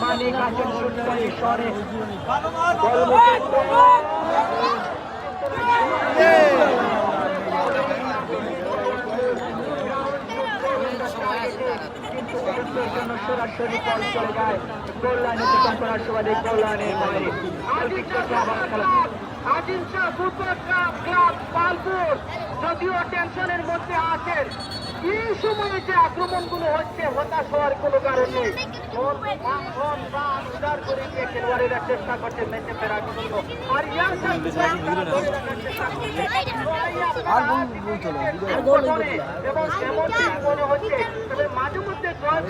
মানিক আছেন club club Palpur যদিও টেনশনের মধ্যে আছেন এই সময়ে যে আক্রমণগুলো হচ্ছে হতাশ হওয়ার কোনো কারণ নেই। প্রাণ, প্রাণ উদার করে দিয়ে খেলোয়াড়েরা চেষ্টা করছে ম্যাচে ফেরার জন্য আর ইয়ার তারা এবং তেমনটি মনে হচ্ছে তবে মাঝে মধ্যে জয়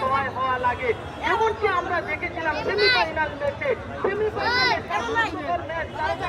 সহায় হওয়া লাগে। এমনকি আমরা দেখেছিলাম সেমিফাইনাল ম্যাচে। সেমিফাইনালে সুন্দর ম্যাচ তারকা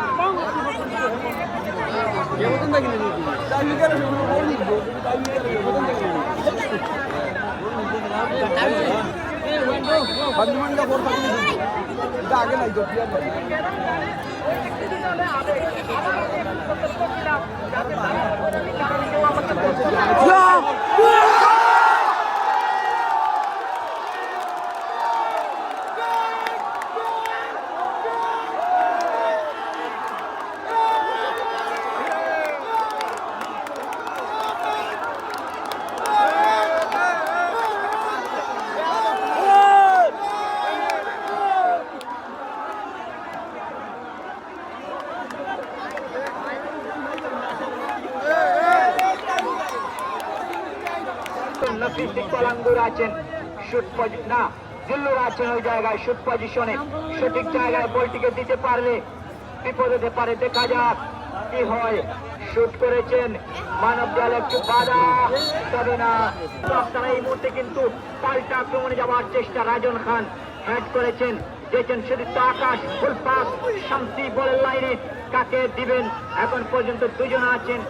হনুমান কাপড় এটা আগে নাই জটিয়া Yeah! আছেন শুট না, জিল্লুর আছেন ওই জায়গায় শুট পজিশনে সঠিক জায়গায় বলটিকে দিতে পারলে বিপদ হতে পারে। দেখা যাক কি হয়। শুট করেছেন মানব জাল একটু বাধা, তবে না। তারা এই মুহূর্তে কিন্তু পাল্টা আক্রমণে যাওয়ার চেষ্টা রাজন খান হ্যাড করেছেন। দেখছেন সুদীপ্ত আকাশ ফুল পাস শান্তি বলের লাইনে কাকে দিবেন? এখন পর্যন্ত দুজন আছেন।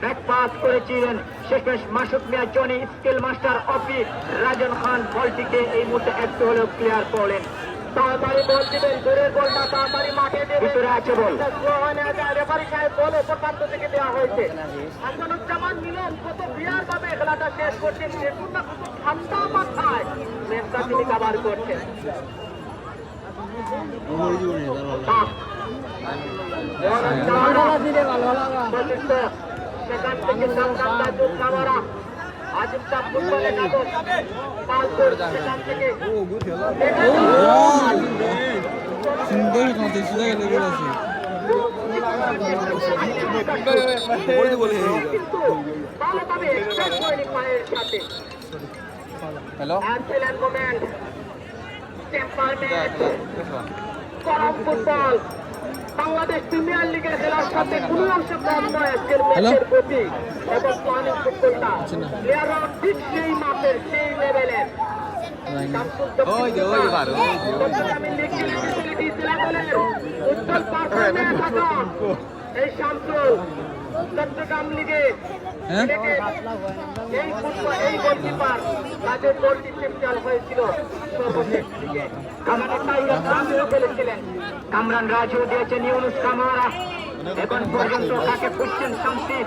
ব্যাক পাস করেছিলেন শেষমেশ মাসুক মিয়া জনি স্কিল মাস্টার অফি রাজন খান। বলটিকে এই মুহূর্তে একটু হলেও ক্লিয়ার করলেন। তাড়াতাড়ি বল দিবেন দূরের বলটা তাড়াতাড়ি মাঠে দেবেন। ভিতরে আছে বল। রেফারি সাহেব বল ওপর প্রান্ত থেকে দেওয়া হয়েছে। হাসানুজ্জামান মিলন কত বিয়ার ভাবে খেলাটা শেষ করছেন দেখুন না কত ঠান্ডা মাথায় ম্যাচটা তিনি কাবার করছেন। সেখান থেকে সামসাম দাজুর কামারা আজিম সাহ ফুটবলে কাগজ পালপুর সেখান থেকে। সুন্দর মতো সুন্দর লেগে আছে কিন্তু ভালোভাবে এক্সপ্রেস হয়নি পায়ের সাথে hello temperament football. Bangladesh premier লিগের খেলার সাথে কোনো অংশ কম নয় আজকের ম্যাচের গতি এবং প্লানিং ফুটবলটা প্লেয়াররা ঠিক সেই মাপের সেই লেভেলের এই শামসুল চট্টগ্রাম লিগে হ্যাঁ? এই গোলকিপার তাদের গোলটি চ্যাম্পিয়ন হয়েছিল সর্বশেষ। লিগে কামারা টাইগার খেলেছিলেন কামরান রাজু দিয়েছেন ইউনুস কামারা। এখন পর্যন্ত কাকে খুঁজছেন শান্তি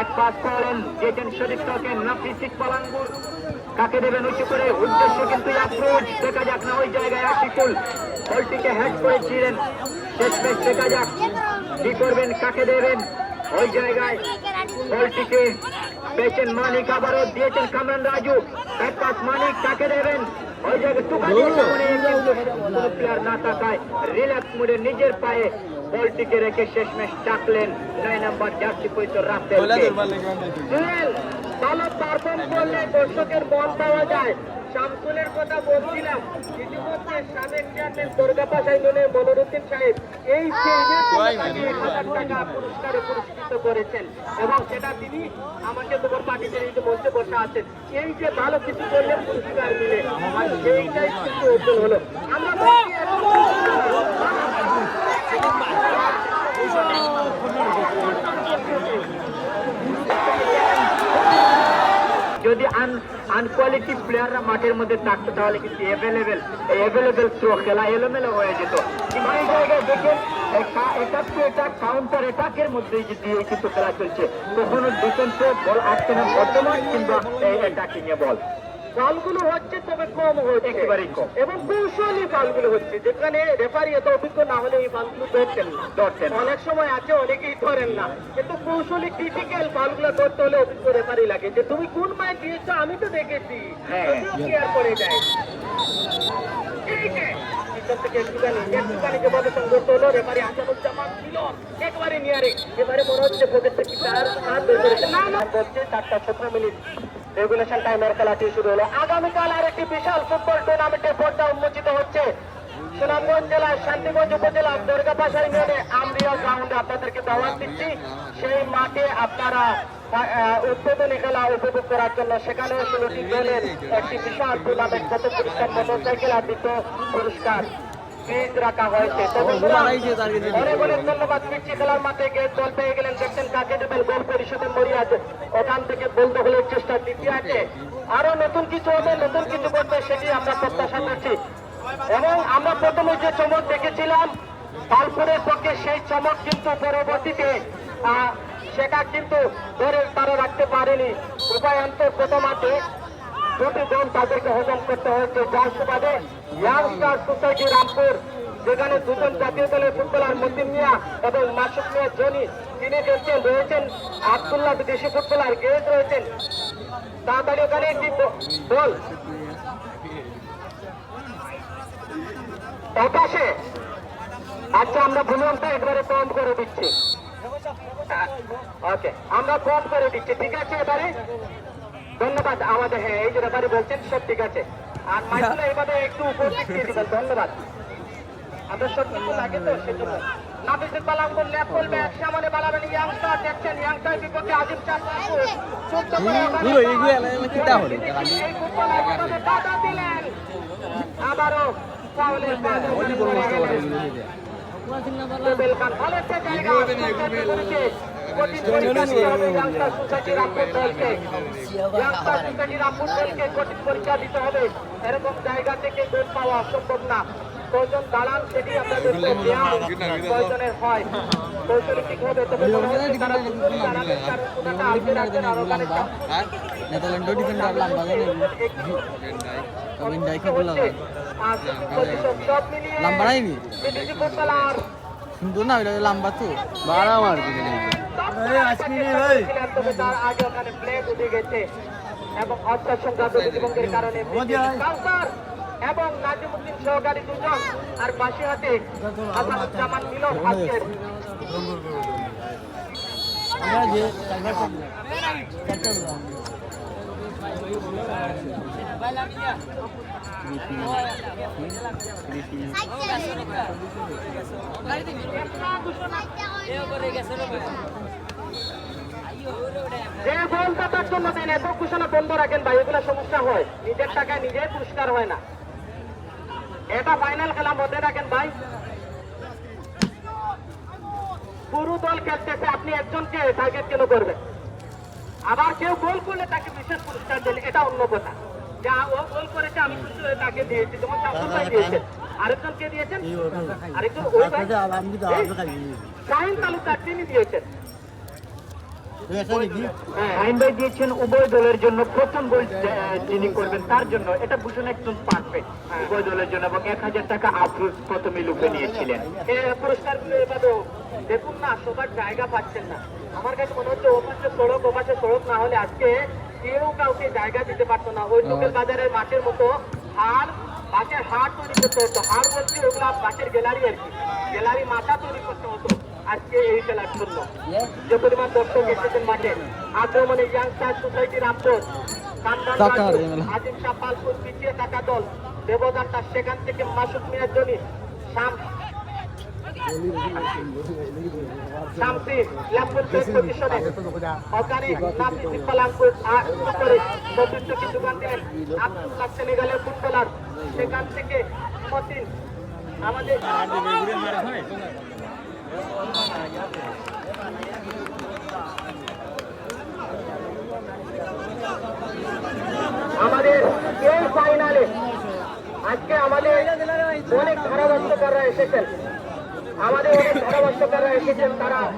এক পাস করেন দিয়েছেন শরীফকে নাফিস ইকবালাঙ্গুর কাকে দেবেন উঁচু করে? উদ্দেশ্য কিন্তু অ্যাপ্রোচ দেখা যাক না ওই জায়গায় আশিকুল। বলটিকে হ্যাড করেছিলেন শেষ ম্যাচ দেখা যাক কি করবেন, কাকে দেবেন? ওই জায়গায় বলটিকে পেয়েছেন মানিক আবারও, দিয়েছেন কামরান রাজু। এক পাস মানিক, কাকে দেবেন? ওই জায়গায় টুকা দিয়ে কিন্তু কোনো প্লেয়ার না থাকায় রিল্যাক্স মুডে নিজের পায়ে বলটিকে রেখে শেষমেশ ডাকলেন নয় নাম্বার জার্সি পরিত রাফেলকে। ভালো পারফর্ম করলে দর্শকের বল পাওয়া যায়। শামসুলের কথা বলছিলাম। ইতিমধ্যে সাবেক চেয়ারম্যান দুর্গাপা সাইমনের মনোরুদ্দিন সাহেব এই টাকা পুরস্কারে পুরস্কৃত করেছেন এবং সেটা তিনি আমাকে তোমার পার্টিতে এই যে বসে আছেন। এই যে ভালো কিছু করলেন পুরস্কার মিলে এইটাই কিন্তু অর্জন হলো। আমরা যদি আন আনকোয়ালিটি প্লেয়াররা মাঠের মধ্যে থাকতো, তাহলে কিন্তু অ্যাভেলেবেল অ্যাভেলেবেল থ্রো খেলা এলোমেলো হয়ে যেত। কিন্তু এই জায়গায় দেখেন এটাক তো এটা কাউন্টার অ্যাটাকের মধ্যে দিয়ে কিন্তু খেলা চলছে। কখনো ডিফেন্সে বল আসছে না, বর্তমান কিংবা অ্যাটাকিং এ বল বলগুলো হচ্ছে তবে কম হচ্ছে। একেবারেই কম। এবং কৌশলী বলগুলো হচ্ছে যেখানে রেফারি এত অভিজ্ঞ না হলে এই বলগুলো ধরতেন না। ধরতেন অনেক সময় আছে অনেকেই ধরেন না। কিন্তু কৌশলী ক্রিটিক্যাল বলগুলো ধরতে হলে অভিজ্ঞ রেফারি লাগে। যে তুমি কোন মায় দিয়েছ আমি তো দেখেছি। হ্যাঁ। কেয়ার করে যায় থেকে একটুখানি একটুখানি যেভাবে ছিল একবারে নিয়ারে এবারে মনে হচ্ছে পকেট থেকে হাত না না। বলছে চারটা সতেরো মিনিট। রেগুলেশন টাইমের খেলাটি শুরু হলো। আগামীকাল আর একটি বিশাল ফুটবল টুর্নামেন্টের পর্দা উন্মোচিত হচ্ছে। সুনামগঞ্জ জেলার শান্তিগঞ্জ উপজেলার দুর্গাপাশা ইউনিয়নে আমরিয়া গ্রাউন্ডে আপনাদেরকে দাওয়াত দিচ্ছি। সেই মাঠে আপনারা উদ্বোধনী খেলা উপভোগ করার জন্য সেখানে ষোলোটি দলের একটি বিশাল টুর্নামেন্ট কত পুরস্কার, মোটরসাইকেল আর দ্বিতীয় পুরস্কার। ফিজ রাখা হয়েছে। অনেক অনেক ধন্যবাদ পিচ্ছি খেলার মাঠে গিয়ে গোল পেয়ে গেলেন দেখছেন কাকে দেবেন গোল পরিষদের মরিয়াজ। ওখান থেকে গোল দখলের চেষ্টা দ্বিতীয় আরও নতুন কিছু হবে নতুন কিছু করবে সেটি আমরা প্রত্যাশা করছি। এবং আমরা প্রথমে যে চমক দেখেছিলাম তারপরের পক্ষে সেই চমক কিন্তু পরবর্তীতে সেটা কিন্তু ধরে তারা রাখতে পারেনি। উপায়ন্তর প্রথমাতে গোল তাদেরকে হজম করতে হয়েছে। যার সুবাদে ইয়াংস্টার সোসাইটি রামপুর, যেখানে দুজন জাতীয় দলের ফুটবলার মতিন মিয়া এবং মাসুক মিয়া জনি, তিনি দেখছেন রয়েছেন আবদুল্লাহ বিদেশি ফুটবলার গেজ রয়েছেন। তাড়াতাড়ি ওখানে একটি বল। আচ্ছা আমরা ভুলনটা একবারে কম করে দিচ্ছি। ওকে, আমরা কম করে দিচ্ছি। ঠিক আছে এবারে? ধন্যবাদ আমাদের হ্যাঁ এই যে ব্যাপারে বলছেন সব ঠিক আছে আর মাইকুল এইভাবে একটু দিক দিয়ে দিবেন ধন্যবাদ আমরা সব কিছু লাগে তো সেজন্য নাবিসের বালাঙ্গুল ল্যাপ করবে সামনে বালাবেন ইয়াংস্টার দেখছেন ইয়াংস্টার বিপক্ষে আজিম চাষ চোদ্দ করে এই ফুটবলার কীভাবে বাধা দিলেন আবারও ফাউলের বাধা পড়ে গেলেন রুবেল ভালো একটা জায়গা আত্মসাৎ করেছে। কঠিন পরীক্ষা দিতে হবে ইয়াংস্টার সোসাইটি রামপুর দলকে। ইয়াংস্টার সোসাইটি রামপুর দলকে কঠিন পরীক্ষা দিতে হবে। এরকম জায়গা থেকে গোল পাওয়া সম্ভব না কয়জন দাঁড়ান সেটি আপনাদেরকে দেওয়া কয়জনের হয় কৌশলী ঠিক হবে তবে হচ্ছে তারা দুজনই দাঁড়াবেন কারণ কোনাটা আলগে রাখবেন আর ওখানে আর নেদারল্যান্ড ডিফেন্ডার লম্বা ডাইকে বলা লম্বা সুন্দর না তো বাড়া মার তবে তার আগে ওখানে প্লেট উঠে গেছে এবং প্রতিবন্ধের কারণে এবং নাজিমুদ্দিন সহকারী দুজন আর পাশে হাতে হাসানুজ্জামান মিলন আজকের। আমরা যে চারটা তার জন্য দেন এত ঘোষণা বন্ধ রাখেন ভাই এগুলো সমস্যা হয়। নিজের টাকায় নিজে পুরস্কার হয় না। এটা ফাইনাল খেলা মধ্যে রাখেন ভাই। পুরো দল খেলতেছে আপনি একজনকে টার্গেট কেন করবেন? আবার কেউ গোল করলে তাকে বিশেষ পুরস্কার দেন এটা অন্য কথা। যা ও গোল করেছে আমি তাকে দিয়েছি। যেমন শামসুল ভাই দিয়েছেন। আরেকজন কে দিয়েছেন? আরেকজন ওই ভাই শাহিন তালুকদার তিনি দিয়েছেন। আইন ভাই দিয়েছেন উভয় দলের জন্য প্রথম গোল যিনি করবেন তার জন্য। এটা ভূষণ একদম পারফেক্ট উভয় দলের জন্য এবং এক হাজার টাকা আফরোজ প্রথমে লুপে নিয়েছিলেন। পুরস্কারগুলো দেখুন না সবার জায়গা পাচ্ছেন না। আমার কাছে মনে হচ্ছে ওপাশে সড়ক ওপাশে সড়ক না হলে আজকে কেউ কাউকে জায়গা দিতে পারতো না। ওই লোকেল বাজারের মাঠের মতো হার বাসের হাট তৈরি করতে হতো। হার বলছি ওগুলো বাসের গ্যালারি আর কি। গ্যালারি মাথা তৈরি করতে হতো। আজকে এই খেলার জন্য। যে পরিমাণ দর্শক এসেছেন মাঠে আক্রমণে ইয়াংস্টার সোসাইটি রামপুর কামরান টাকা রাজু, আজিম শাহ পালপুর পিছিয়ে থাকা দল ব্যবধানটা সেখান থেকে মাসুদ মিয়ার জনি শাম সেখান থেকে আমাদের আমাদের এই ফাইনালে আজকে আমাদের অনেক ধারাভাষ্যকাররা এসেছেন। আমাদের অনেক ধারাভাষ্যকাররা এসেছেন, তারা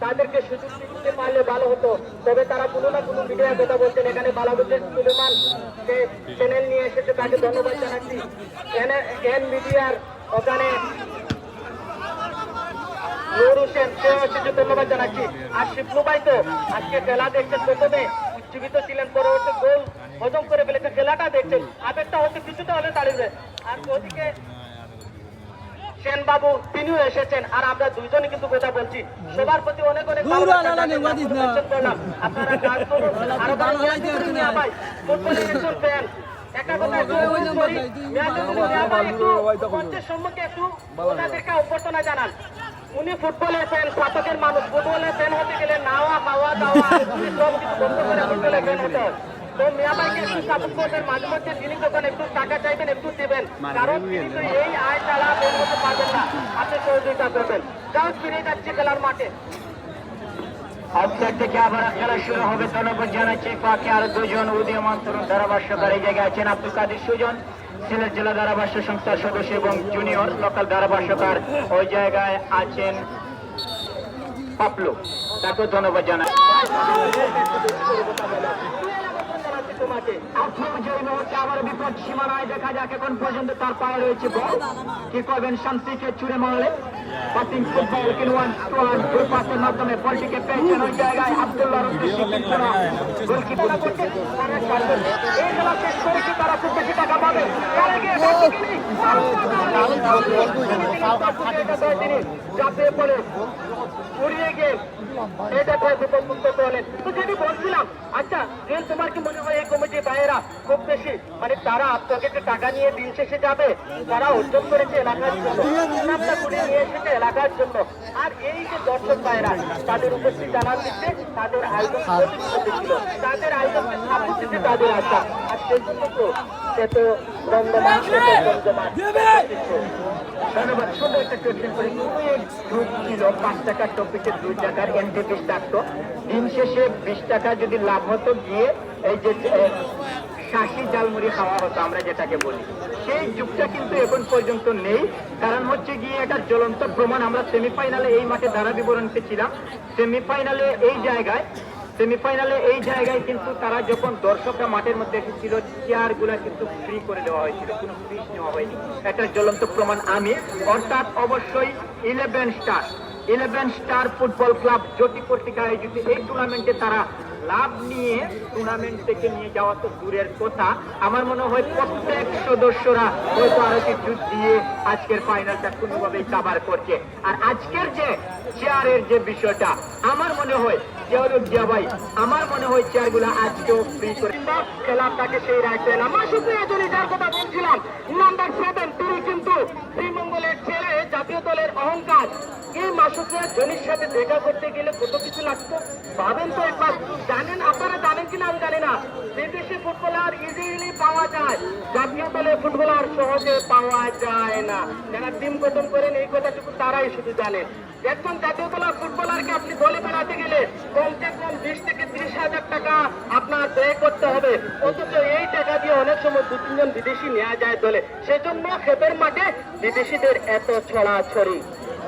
তাদেরকে সুযোগ দিতে পারলে ভালো হতো। তবে তারা কোনো না কোনো মিডিয়ার কথা বলছেন। এখানে বালাবুদ্দিন সুলেমান যে চ্যানেল নিয়ে এসেছে, তাকে ধন্যবাদ জানাচ্ছি। এন- মিডিয়ার ওখানে নূর হোসেন সে এসেছে ধন্যবাদ জানাচ্ছি। আর শিবলু ভাই তো আজকে খেলা দেখছেন প্রথমে। উজ্জীবিত ছিলেন পরবর্তী গোল হজম করে ফেলেছে। খেলাটা দেখছেন। আবেগটা হয়তো কিছুটা হলে দাঁড়িয়ে আর ওদিকে সেন বাবু তিনিও এসেছেন। আর আমরা দুইজনই কিন্তু কথা বলছি। সবার প্রতি অনেক অনেক। আপনারা কাজ করুন। আরও ফুটবলের একজন ফ্যান একটা কথা একটু সম্মুখে একটু ওনাদেরকে অভ্যর্থনা জানান। উনি ফুটবলের ফ্যান স্নাতকের মানুষ? ফুটবলের ফ্যান হতে গেলে নাওয়া খাওয়া দাওয়া সব কিছু বন্ধ করে ফুটবলের ফ্যান হতে তো মিয়া ভাইকে একটু সাপোর্ট করবেন মাঝে মধ্যে তিনি যখন একটু টাকা চাইবেন একটু দেবেন। কারণ তিনি তো এই আয় চালা বের হতে পারবেন না। আপনি সহযোগিতা করবেন। যাও ফিরে যাচ্ছে খেলার মাঠে। আজকের থেকে আবার খেলা শুরু হবে। ধন্যবাদ জানাচ্ছে পাকে আরও দুজন উদীয়মান তরুণ ধারাভাষ্যকার এই জায়গায় আছেন আব্দুল কাদের সুজন, সিলেট জেলা ধারাভাষ্য সংস্থার সদস্য এবং জুনিয়র লোকাল ধারাভাষ্যকার। ওই জায়গায় আছেন পাপলু। তাকেও ধন্যবাদ জানাই তোমাকে। আবার বিপদ সীমানায় দেখা যাক এখন পর্যন্ত তার পায়ে রয়েছে বল। কি করবেন ফুটবল পাসের মাধ্যমে বলটিকে পেয়েছেন ওই জায়গায় আব্দুল্লাহ গোলকিপার এই করে কি তারা খুব বেশি টাকা পাবে? চাপিয়ে উড়িয়ে গিয়ে এটা করলেন তো বলছিলাম আচ্ছা জেল তোমার কি মনে হয় এই কমিটির ভাইয়েরা খুব বেশি তারা পকেটে টাকা নিয়ে দিন শেষে যাবে, তারা অর্জন করেছে এলাকার জন্য। নিয়ে এসেছে এলাকার জন্য। আর এই যে দর্শক ভাইয়েরা, তাদের উপস্থিত জানার দিচ্ছে, তাদের আয়োজন ছিল তাদের দিতে তাদের আশা। আর সেই জন্য তো এত দমদমা এত জমজমাট ধন্যবাদ। সুন্দর একটা পাঁচ দুই টাকার দিন শেষে বিশ টাকা যদি লাভ হতো, গিয়ে এই যে আহ, জালমুড়ি খাওয়া হতো আমরা যেটাকে বলি। সেই যুগটা কিন্তু এখন পর্যন্ত নেই। কারণ হচ্ছে গিয়ে এটা জ্বলন্ত প্রমাণ আমরা সেমিফাইনালে এই মাঠে ধারা বিবরণীতে ছিলাম। সেমিফাইনালে এই জায়গায় সেমিফাইনালে এই জায়গায় কিন্তু তারা যখন দর্শকরা মাঠের মধ্যে এসেছিল চেয়ারগুলা কিন্তু ফ্রি করে দেওয়া হয়েছিল। কোনো ফিস নেওয়া হয়নি। একটা জ্বলন্ত প্রমাণ আমি। অর্থাৎ অবশ্যই eleven star eleven star football club Jyoti পত্রিকা আয়োজিত এই টুর্নামেন্টে তারা লাভ নিয়ে টুর্নামেন্ট থেকে নিয়ে যাওয়া তো দূরের কথা। আমার মনে হয় প্রত্যেক সদস্যরা হয়তো আরও কিছু দিয়ে আজকের ফাইনালটা কোনোভাবেই কাবার করছে। আর আজকের যে চেয়ারের যে বিষয়টা, আমার মনে হয় আমার মনে হয় চেয়ারগুলো আজকেও ফ্রি করে খেলাটাকে সেই পেলাম শুধু এজন্য যার কথা বলছিলাম নাম্বার সেভেন তিনি কিন্তু শ্রীমঙ্গলের ছেলে জাতীয় দলের অহংকার এই মাসুকের জনির সাথে দেখা করতে গেলে কত কিছু লাগতো? ভাবেন তো একবার, জানেন আপনারা জানেন কিনা আমি জানি না। বিদেশি ফুটবলার ইজিলি পাওয়া যায়, জাতীয় দলের ফুটবলার সহজে পাওয়া যায় না। যারা টিম গঠন করেন, এই কথাটুকু তারাই শুধু জানেন একজন জাতীয় দলের ফুটবলারকে আপনি দলে বেড়াতে গেলে কমসে কম বিশ থেকে ত্রিশ হাজার টাকা আপনার ব্যয় করতে হবে। অথচ এই টাকা দিয়ে অনেক সময় দু, তিনজন বিদেশি নেওয়া যায় দলে। সেজন্য ক্ষেতের মাঠে বিদেশিদের এত ছড়াছড়ি।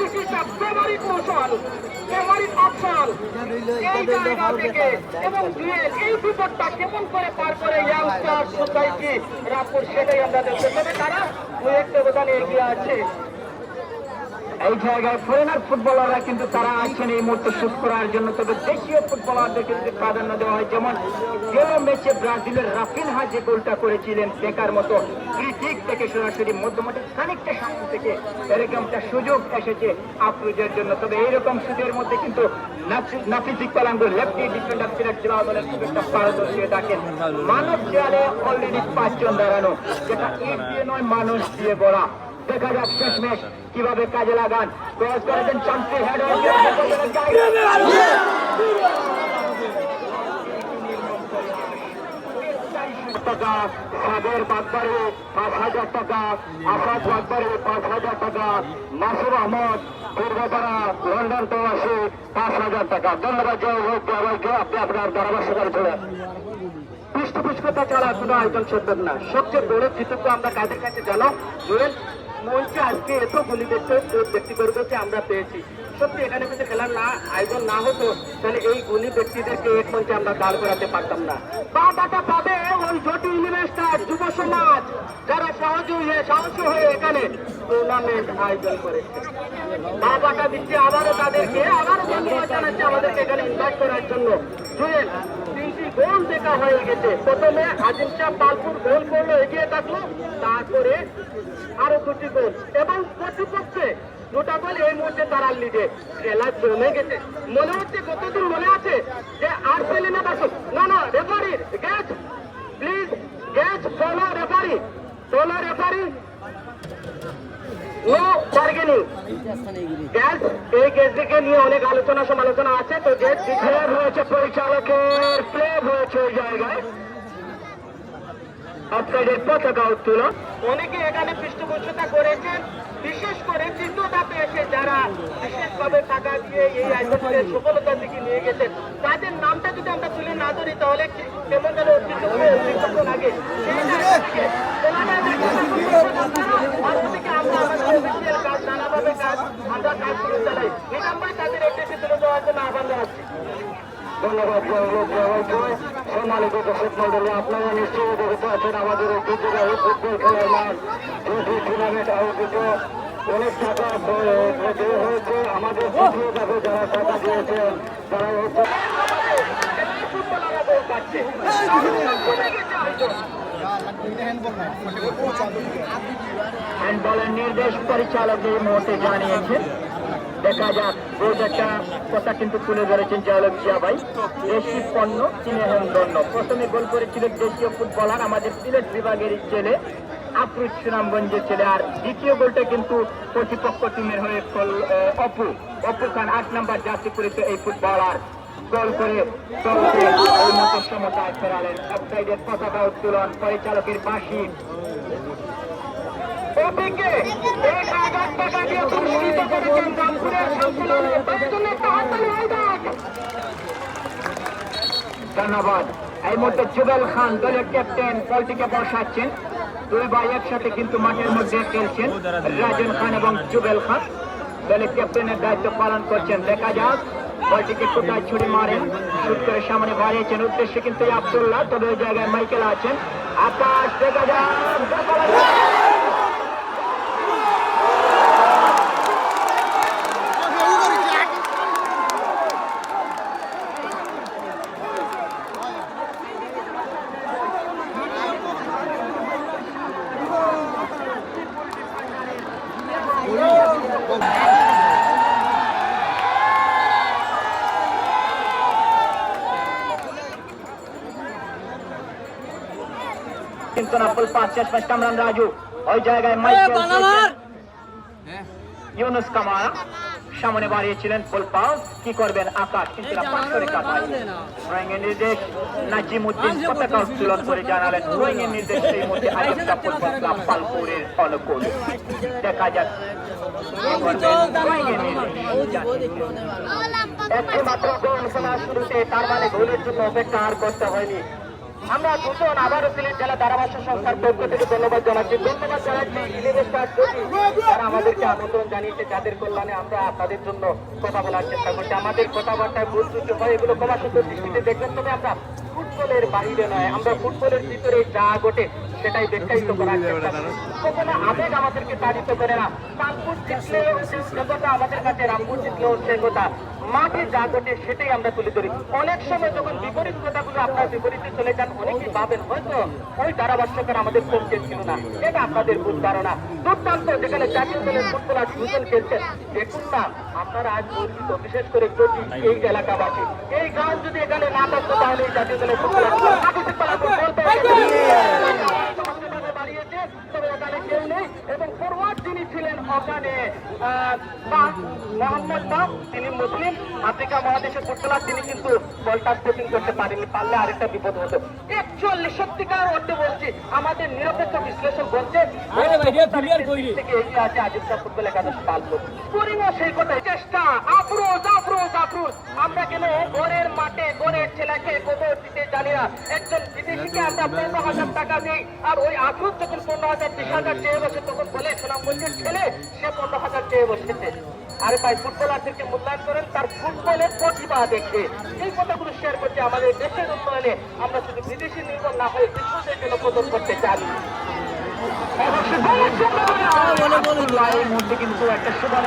This is a favourite motion favourite option এই জায়গা থেকে এবং দুয়েল এই বিপদটা কেমন করে পার করে ইয়াংস্টার সোসাইটি রামপুর সেটাই আমরা দেখতে পাবে। তারা এক ব্যবধানে এগিয়ে আছে। এই জায়গায় ফরেনার ফুটবলাররা কিন্তু তারা আছেন এই মুহূর্তে শুট করার জন্য। তবে দেশীয় ফুটবলারদেরকে যদি প্রাধান্য দেওয়া হয়। যেমন গেল ম্যাচে ব্রাজিলের রাফিনহা যে গোলটা করেছিলেন বেকার মতো ক্রিটিক থেকে সরাসরি মধ্যমাঠে খানিকটা সামনে থেকে এরকমটা সুযোগ এসেছে আফরুজের জন্য। তবে এইরকম সুযোগের মধ্যে কিন্তু নাফি- নাফিস ইকবাল লেফটি ডিফেন্ডার সিলেট জেলা দলের একটা পারদর্শী দেখেন মানব দেয়ালে অলরেডি পাঁচজন দাঁড়ানো, যেটা ইট নয়, মানুষ দিয়ে গড়া। দেখা যাক শেষ ম্যাচ কীভাবে কাজে লাগান। ক্রস করেছেন চান্সি হেড টাকা সাগর বাগবাড়ি পাঁচ হাজার টাকা আসাদ বাগবাড়ি পাঁচ হাজার টাকা মাসুর আহমদ পূর্বপাড়া লন্ডন প্রবাসী পাঁচ হাজার টাকা। ধন্যবাদ জয় হোক জয় আপনি আপনার পৃষ্ঠপোষকতা ছাড়া কোনো আয়োজন সম্ভব না। সবচেয়ে বড় কৃতজ্ঞ আমরা কাদের কাছে জানো? মঞ্চে আজকে এত গুলি দেখতে ব্যক্তি বর্গকে আমরা পেয়েছি। সত্যি, এখানে যদি খেলার না, আয়োজন না হতো, তাহলে এই গুলি ব্যক্তিদেরকে এক মঞ্চে আমরা দাঁড় করাতে পারতাম না। বাবাটা পাবে ওই জটিল ইনভেস্টার যুব সমাজ, যারা সহজে হয়ে, সাহসী হয়ে এখানে টুর্নামেন্ট আয়োজন করেছে। বাবাটা দিচ্ছে আবারও তাদেরকে, আবারও ধন্যবাদ জানাচ্ছে আমাদেরকে এখানে ইনভাইট করার জন্য। জুয়েল, তিনটি গোল দেখা হয়ে গেছে। প্রথমে আজিম শাহ পালপুর গোল করল, এগিয়ে থাকল, তারপরে আরও দুটি গোল এবং প্রতিপক্ষে দুটা গোল এই মুহূর্তে তারা লিডে খেলা জমে গেছে। মনে হচ্ছে কতদিন মনে আছে যে আর পেলে না বাসুক না না referee gas please gas follow referee follow referee no bargaining gas এই কেসটিকে নিয়ে অনেক আলোচনা সমালোচনা আছে। তো যে ডিক্লেয়ার হয়েছে পরিচালকের ফ্লেভ হয়েছে ওই জায়গায়। অফসাইডের পতাকা উত্তোলন। অনেকে এখানে পৃষ্ঠপোষকতা করেছেন বিশেষ করে তৃতীয় ধাপে এসে যারা বিশেষভাবে টাকা দিয়ে এই আয়োজনকে সফলতার দিকে নিয়ে গেছেন তাদের নামটা যদি আমরা তুলে না ধরি তাহলে কেমন যেন অতিরিক্ত লাগে? কাজ নানাভাবে কাজ আমরা কাজ করে চালাই। নিরাময় তাদের উদ্দেশ্যে তুলে দেওয়ার জন্য আহ্বান জানাচ্ছি। ধন্যবাদ। সম্মানিত দর্শক মন্ডলী আপনারা নিশ্চয়ই আছেন আমাদের ঐতিহ্যবাহী ফুটবল খেলার মাঠ যেটি টুর্নামেন্ট আয়োজিত অনেক টাকা দেওয়া হয়েছে। আমাদের তৃতীয় ধাপে যারা টাকা দিয়েছেন তারা হচ্ছে হ্যান্ডবলের নির্দেশ পরিচালক এই মুহূর্তে জানিয়েছেন দেখা যাক রোজ একটা কথা কিন্তু তুলে ধরেছেন জয়লভ জিয়া ভাই। দেশি পণ্য চিনে হেন দণ্ড প্রথমে গোল করেছিলেন দেশীয় ফুটবলার, আমাদের সিলেট বিভাগের ছেলে আফরুজ সুনামগঞ্জের ছেলে। আর দ্বিতীয় গোলটা কিন্তু প্রতিপক্ষ টিমের হয়ে অপু। অপু খান আট নাম্বার জার্সি করেছে এই ফুটবলার। গোল করে সমতায় ফেরালেন। অফসাইডের পতাকা উত্তোলন, পরিচালকের বাসী এক হাজার টাকা দিয়ে পুরস্কৃত করেছেন রামপুরের তার জন্য একটা। ধন্যবাদ। এই মুহূর্তে জুবেল খান দলের ক্যাপ্টেন বলটিকে বসাচ্ছেন। দুই ভাই একসাথে কিন্তু মাঠের মধ্যে খেলছেন। রাজন খান এবং জুবেল খান দলের ক্যাপ্টেনের দায়িত্ব পালন করছেন। দেখা যাক বলটিকে কোথায় ছুড়ে মারেন। শুট করে সামনে বাড়িয়েছেন। উদ্দেশ্যে কিন্তু আব্দুল্লাহ, তবে ওই জায়গায় মাইকেল আছেন। আকাশ দেখা যাক দেখা যাক। কিন্তু পাঁচ কামরান রাজু। ওই জায়গায় মাইকেল ইউনুস কামারা সামনে বাড়িয়েছিলেন ফুল পাস কি করবেন? আকাশ কিন্তু না পাশ করে কাটায় ড্রয়িং এর নির্দেশ নাজিম উদ্দিন পতাকা উত্তোলন করে জানালেন ড্রয়িং এর নির্দেশ এই মধ্যে আরেকটা ফুটবল ক্লাব পালপুরের অনুকূল দেখা যাক। একটি মাত্র গোল খেলা শুরুতে তার মানে গোলের জন্য অপেক্ষা আর করতে হয়নি। আমরা দুজন আবারও সিলেট জেলা ধারাভাষ্য সংস্থার পক্ষ থেকে ধন্যবাদ জানাচ্ছি। ধন্যবাদ জানাচ্ছি তারা আমাদেরকে আমন্ত্রণ জানিয়েছে যাদের কল্যাণে আমরা আপনাদের জন্য কথা বলার চেষ্টা করছি। আমাদের কথাবার্তায় ভুল ত্রুটি হয়, এগুলো ক্ষমা দৃষ্টিতে দেখবেন তবে আমরা ফুটবলের বাইরে নয়, আমরা ফুটবলের ভিতরে যা ঘটে সেটাই করার চেষ্টা করি। কখনো আবেগ আমাদেরকে তাড়িত করে না। কানপুর জিতলেও কথা আমাদের কাছে রামপুর জিতলেও সে কথা মাঠে যা ঘটে সেটাই আমরা তুলে ধরি। অনেক সময় যখন বিপরীত কথাগুলো আপনার বিপরীতে চলে যান অনেকেই ভাবেন হয়তো ওই ধারাভাষ্যকার আমাদের পক্ষে ছিল না। এটা আপনাদের ভুল ধারণা। দুর্দান্ত যেখানে জাতীয় দলের ফুটবলার দুজন খেলছেন দেখুন না আপনারা আজ গর্বিত বিশেষ করে প্রতি এই এলাকাবাসী। এই গান যদি এখানে না থাকতো তাহলে এই জাতীয় দলের ফুটবলার আগে কেউ নেই এবং ফরওয়ার্ড যিনি ছিলেন ওখানে মোহাম্মদ বা তিনি মুসলিম আফ্রিকা মহাদেশের ফুটবলার তিনি কিন্তু বলটা স্পোর্টিং করতে পারেনি পারলে আরেকটা বিপদ হতো। অ্যাকচুয়ালি সত্যিকার অর্থে বলছি আমাদের নিরপেক্ষ বিশ্লেষণ বলছে রে? থেকে এগিয়ে আছে আজিবকা ফুটবল একাদশ পালপুর করিব সেই কথাই। চেষ্টা আফরোজ আফরোজ আফরোজ। আমরা কেন ঘরের মাঠে ঘরের ছেলেকে গোবর দিতে জানি না। একজন বিদেশিকে আমরা পনেরো হাজার টাকা দিই আর ওই আফরোজ যখন পনেরো হাজার বিশ হাজার চেয়ে বসে তখন বলে সুনামগঞ্জের ছেলে সে পনেরো হাজার চেয়ে বসেছে। আরে ভাই ফুটবলারদেরকে মূল্যায়ন করেন তার ফুটবলের প্রতিভা দেখে। এই কথাগুলো শেয়ার করতে আমাদের দেশের উন্নয়নে আমরা শুধু বিদেশি নির্ভর না হয়ে বিশ্বদের জন্য প্রদান করতে চাই। কিন্তু একটা সুযোগ